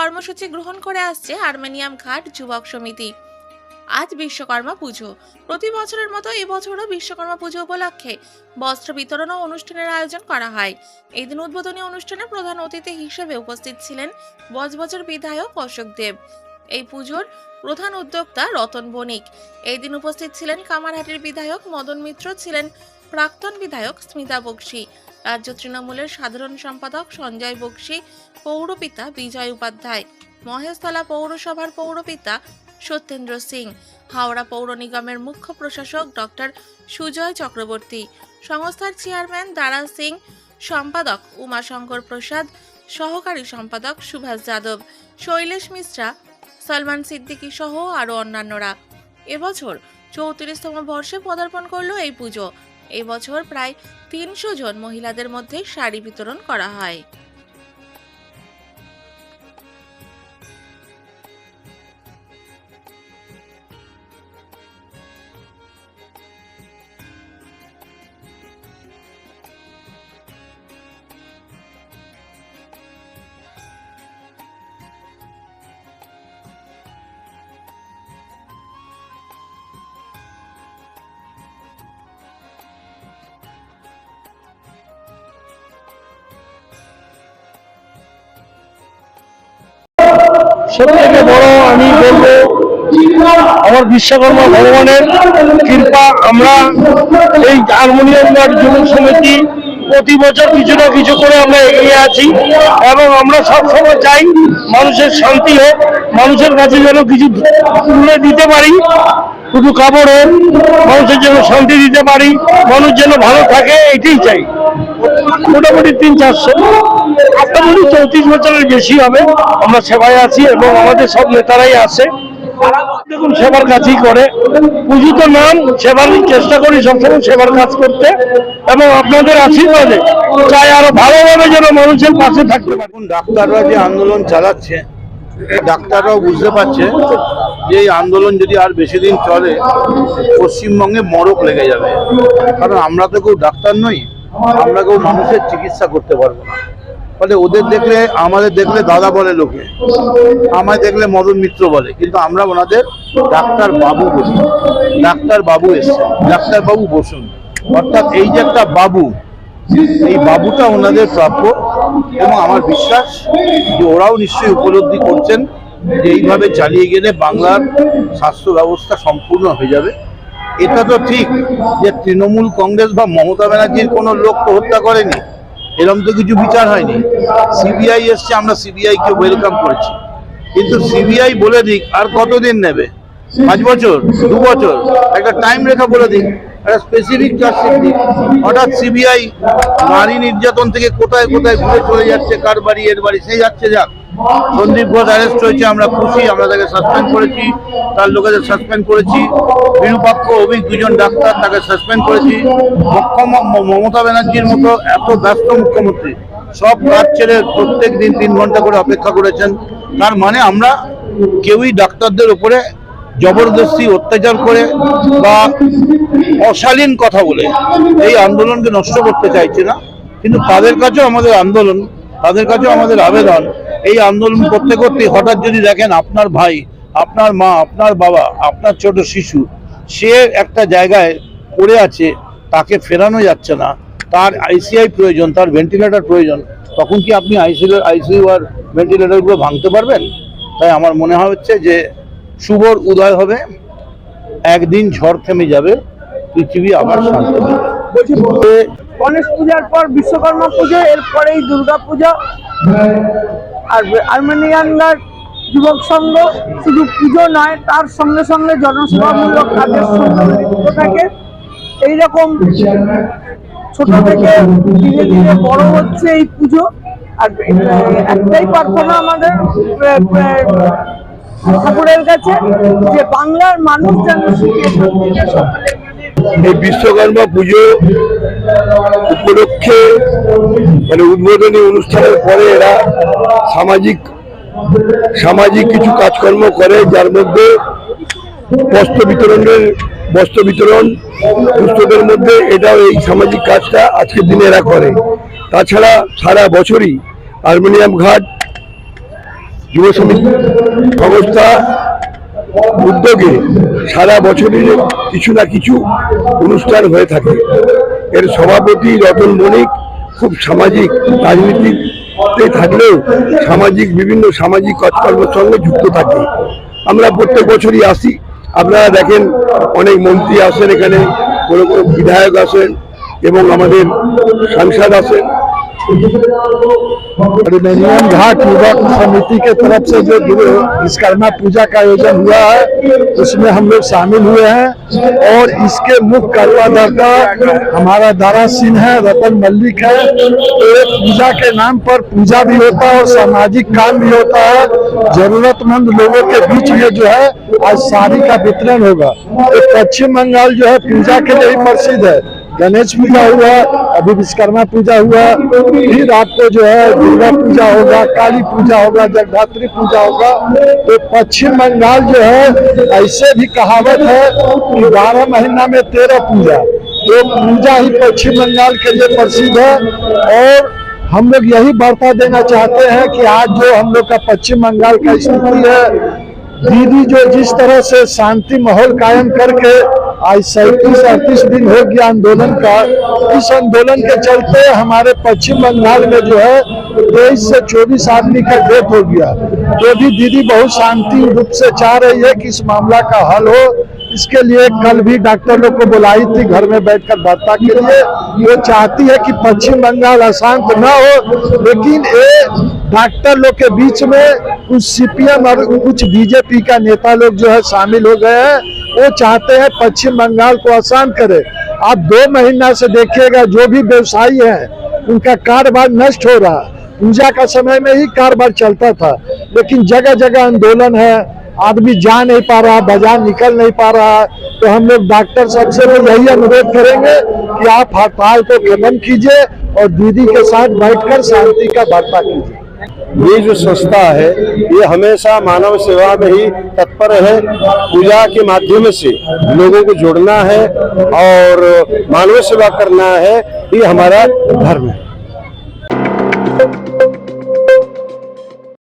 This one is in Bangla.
কর্মসূচি গ্রহণ করে আসছে আর্মেনিয়াম ঘাট যুবক সমিতি। আজ বিশ্বকর্মা পুজো। প্রতি বছরের মতো এবছরও বিশ্বকর্মা পুজো উপলক্ষে বস্ত্র বিতরণ ও অনুষ্ঠানের আয়োজন করা হয়। এই দিন উদ্বোধনী অনুষ্ঠানে প্রধান অতিথি হিসেবে উপস্থিত ছিলেন বজবজের বিধায়ক অশোক দেব। এই পুজোর প্রধান উদ্যোক্তা রতন বণিক। এই দিন উপস্থিত ছিলেন কামারহাটির বিধায়ক মদন মিত্র, ছিলেন প্রাক্তন বিধায়ক স্মিতা বক্সি। রাজ্য তৃণমূলের সাধারণ সম্পাদক সঞ্জয় বক্সি, পৌরপিতা বিজয় উপাধ্যায়, মহেশতলা পৌরসভার পৌরপিতা সত্যেন্দ্র সিং, হাওড়া পৌর নিগমের মুখ্য প্রশাসক ডক্টর সুজয় চক্রবর্তী, সংস্থার চেয়ারম্যান দারা সিং, সম্পাদক উমাশঙ্কর প্রসাদ, সহকারী সম্পাদক সুভাষ যাদব, শৈলেশ মিশ্রা, সলমান সিদ্দিকী সহ আরও অন্যান্যরা। এবছর চৌত্রিশতম বর্ষে পদার্পণ করল এই পুজো। এই বছর প্রায় তিনশো জন মহিলাদের মধ্যে শাড়ি বিতরণ করা হয়। সব থেকে বড় আমি বলব, আমার বিশ্বকর্মা ভগবানের কৃপা, আমরা এই হারমোনিয়াম গার্ড যুবক সমিতি প্রতি বছর কিছু না কিছু করে আমরা এগিয়ে আছি এবং আমরা সবসময় চাই মানুষের শান্তি হোক, মানুষের কাছে যেন কিছু তুলে দিতে পারি, শুধু কাপড় হোক, মানুষের যেন শান্তি দিতে পারি, মানুষ যেন ভালো থাকে, এটাই চাই। মোটামুটি তিন চারশো মোটামুটি চৌত্রিশ বছরের বেশি হবে, আমরা সেবায় আছি এবং আমাদের সব নেতারাই আছে। দেখুন, সেবার কাজই করে। পুজো তো নাম, সেবার চেষ্টা করি সবসময় সেবার কাজ করতে এবং আপনাদের আশীর্বাদে চাই আরও ভালোভাবে যেন মানুষের পাশে থাকতে পারে। এখন ডাক্তাররা যে আন্দোলন চালাচ্ছে, ডাক্তাররাও বুঝতে পারছে যে এই আন্দোলন যদি আর বেশি দিন চলে, পশ্চিমবঙ্গে মরক লেগে যাবে। কারণ আমরা তো কেউ ডাক্তার নই। আমরা কেউ মানুষের চিকিৎসা করতে পারব না। ফলে ওদের দেখলে, আমাদের দেখলে দাদা বলে লোকে, আমায় দেখলে মদন মিত্র বলে, কিন্তু আমরা ওনাদের ডাক্তার বাবু বলি। ডাক্তার বাবু এসছে ডাক্তার বাবু বসুন। অর্থাৎ এই যে একটা বাবু, এই বাবুটা ওনাদের প্রাপ্য, এবং আমার বিশ্বাস যে ওরাও নিশ্চয়ই উপলব্ধি করছেন যে এইভাবে চালিয়ে গেলে বাংলার স্বাস্থ্য ব্যবস্থা সম্পূর্ণ হয়ে যাবে। এটা তো ঠিক যে তৃণমূল কংগ্রেস বা মমতা ব্যানার্জির কোনো লোক তো হত্যা করেনি। এরকম তো কিছু বিচার হয়নি। সিবিআই এসছে, আমরা সিবিআই কে ওয়েলকাম করেছি। কিন্তু সিবিআই বলে দিক, আর কতদিন নেবে? পাঁচ বছর? দু বছর? একটা টাইম রেখা বলে দিক। একটা স্পেসিফিক চার্জশিট দিক। হঠাৎ সিবিআই নারী নির্যাতন থেকে কোথায় কোথায় ঘুরে চলে যাচ্ছে, কার বাড়ি, এর বাড়ি সেই যাচ্ছে, যাক। সন্দীপ ঘোষ অ্যারেস্ট হয়েছে, আমরা খুশি, আমরা তাকে সাসপেন্ড করেছি, তার লোকেদের সাসপেন্ড করেছি। বিরূপাক্ষ অভিক, দুজন ডাক্তার তাকে সাসপেন্ড করেছি। মুখ্যম- মমতা ব্যানার্জির মতো এত ব্যস্ত মুখ্যমন্ত্রী, সব কাজ ছেড়ে প্রত্যেক দিন তিন ঘণ্টা করে অপেক্ষা করেছেন। তার মানে আমরা কেউই ডাক্তারদের উপরে জবরদস্তি, অত্যাচার করে বা অশালীন কথা বলে এই আন্দোলনকে নষ্ট করতে চাইছে না। কিন্তু তাদের কাছেও আমাদের আন্দোলন, তাদের কাছেও আমাদের আবেদন। এই আন্দোলন করতে করতে হঠাৎ যদি দেখেন আপনার ভাই, আপনার মা, আপনার বাবা, আপনার ছোট শিশু, সে একটা জায়গায় পড়ে আছে, তাকে ফেরানো যাচ্ছে না, তার আইসিআই প্রয়োজন, তার ভেন্টিলেটর প্রয়োজন, তখন কি আপনি আইসিইউ আইসিইউ আর ভেন্টিলেটরগুলো ভাঙতে পারবেন? তাই আমার মনে হচ্ছে যে শুভর উদয় হবে, একদিন ঝড় থেমে যাবে, পৃথিবী আবার শান্ত হবে। গণেশ পূজার পর বিশ্বকর্মা পুজো, এরপরেই দুর্গা পূজা। আর আর্মেনিয়ানরা যুবক সংঘ শুধু পুজো নয়, তার সঙ্গে সঙ্গে জনসেবামূলক কাজের সঙ্গে যুক্ত থাকে। এইরকম ছোট থেকে ধীরে ধীরে বড় হচ্ছে এই পুজো। আর একটাই প্রার্থনা আমাদের ঠাকুরের কাছে, যে বাংলার মানুষ যেন সুখে সকলে এই বিশ্বকর্মা পুজো উপলক্ষে মানে উদ্বোধনী অনুষ্ঠানের পরে এরা সামাজিক সামাজিক কিছু কাজকর্ম করে, যার মধ্যে বস্ত্র বিতরণের, বস্ত্র বিতরণ দুস্থদের মধ্যে এটাও এই সামাজিক কাজটা আজকের দিনে এরা করে। তাছাড়া সারা বছরই আলমিনিয়াম ঘাট, যুব সমিতি, সংস্থা উদ্যোগে সারা বছরের কিছু না কিছু অনুষ্ঠান হয়ে থাকে। এর সভাপতি রতন মণিক খুব সামাজিক রাজনীতিতে থাকলেও সামাজিক, বিভিন্ন সামাজিক কাজকর্মের সঙ্গে যুক্ত থাকে। আমরা প্রত্যেক বছরই আসি। আপনারা দেখেন অনেক মন্ত্রী আসেন এখানে কোনো কোনো বিধায়ক আসেন এবং আমাদের সাংসদ আসেন। अर्मेनियन घाट युवक समिति के तरफ़ से जो विश्वकर्मा पूजा का आयोजन हुआ है, उसमें हम लोग शामिल हुए हैं। और इसके मुख्य कर्ताधर्ता हमारा दारा सिंह है, रतन मल्लिक है। तो पूजा के नाम पर पूजा भी होता है और सामाजिक काम भी होता है। जरूरतमंद लोगों के बीच में जो है, आज साड़ी का वितरण होगा। तो पश्चिम बंगाल जो है, पूजा के लिए प्रसिद्ध है। गणेश पूजा हुआ, अभी विश्वकर्मा पूजा हुआ, फिर आपको जो है दुर्गा पूजा होगा, काली पूजा होगा, जगधात्री पूजा होगा। तो पश्चिम बंगाल जो है, ऐसे भी कहावत है कि बारह महीना में तेरह पूजा। तो पूजा ही पश्चिम बंगाल के लिए प्रसिद्ध है। और हम लोग यही वार्ता देना चाहते हैं कि आज जो हम लोग का पश्चिम बंगाल का स्थिति है, दीदी जो जिस तरह से शांति माहौल कायम करके आज सैंतीस अड़तीस दिन हो गया आंदोलन का। इस आंदोलन के चलते हमारे पश्चिम बंगाल में जो है तेईस से चौबीस आदमी का डेथ हो गया। तो भी दीदी बहुत शांति रूप से चाह रही है कि इस मामला का हल हो। इसके लिए कल भी डॉक्टर लोग को बुलाई थी घर में बैठकर वार्ता के लिए। वो चाहती है कि पश्चिम बंगाल अशांत न हो, लेकिन ये डॉक्टर लोग के बीच में कुछ सीपीएम और कुछ बीजेपी का नेता लोग जो है शामिल हो गए हैं। वो चाहते हैं पश्चिम बंगाल को आसान करे। आप दो महीना से देखिएगा, जो भी व्यवसायी हैं, उनका कारोबार नष्ट हो रहा पूजा का समय में ही कारोबार चलता था, लेकिन जगह जगह आंदोलन है, आदमी जा नहीं पा रहा, बाज़ार निकल नहीं पा रहा तो हम लोग डॉक्टर सबसे भी यही अनुरोध करेंगे कि आप हड़ताल को खत्म कीजिए और दीदी के साथ बैठकर शांति का वार्ता कीजिए। ये जो संस्था है, ये हमेशा मानव सेवा में ही तत्पर है। पूजा के माध्यम से लोगों को जोड़ना है और मानव सेवा करना है, ये हमारा धर्म है।